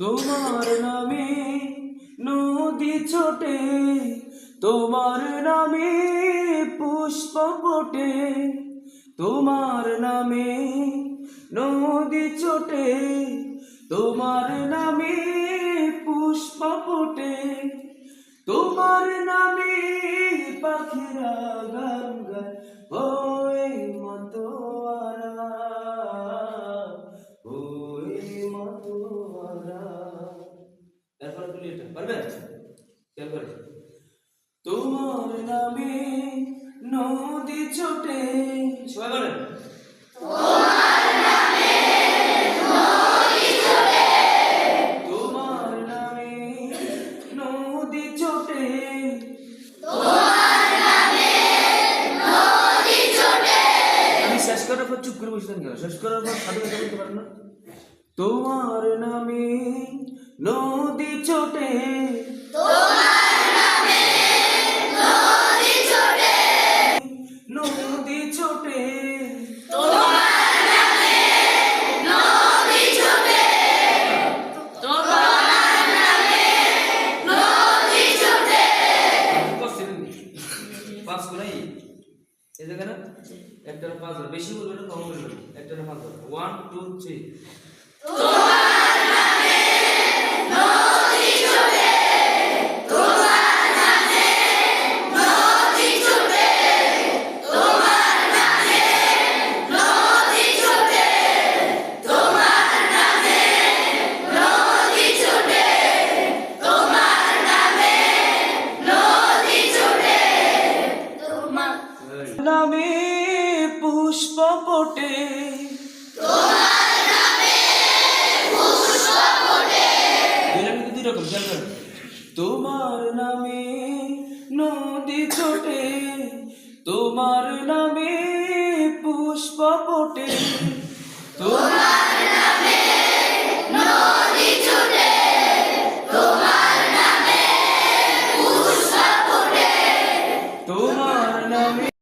তোমার নামে নদী ছোটে, তোমার নামে পুষ্প ফোটে, তোমার নামে নদী ছোটে, তোমার নামে পুষ্প ফোটে, তোমার নামে পাখিরা তারপর তুলি এটা, পারবে? খেয়াল করে। তোমার নামে নদী ছোটে, সবাই বলেন তোমার নামে নদী ছোটে, আমি শেষ করার পর চুপ করে বসে থাকি। কেন? শেষ করার পর সাধু বলতে পারেন না। তোমার নামে নদী ছোটে নদী ছোটে পাঁচ করাই এই। জায়গা না একটা পাঁচ বেশি বলবে না, কম বলবে না। একটা পাঁচ ওয়ান টু থ্রি নামে পুষ্প পটে দুই রকম। তোমার নামে নদী ছোটে তোমার নামে পুষ্প পটে তোমার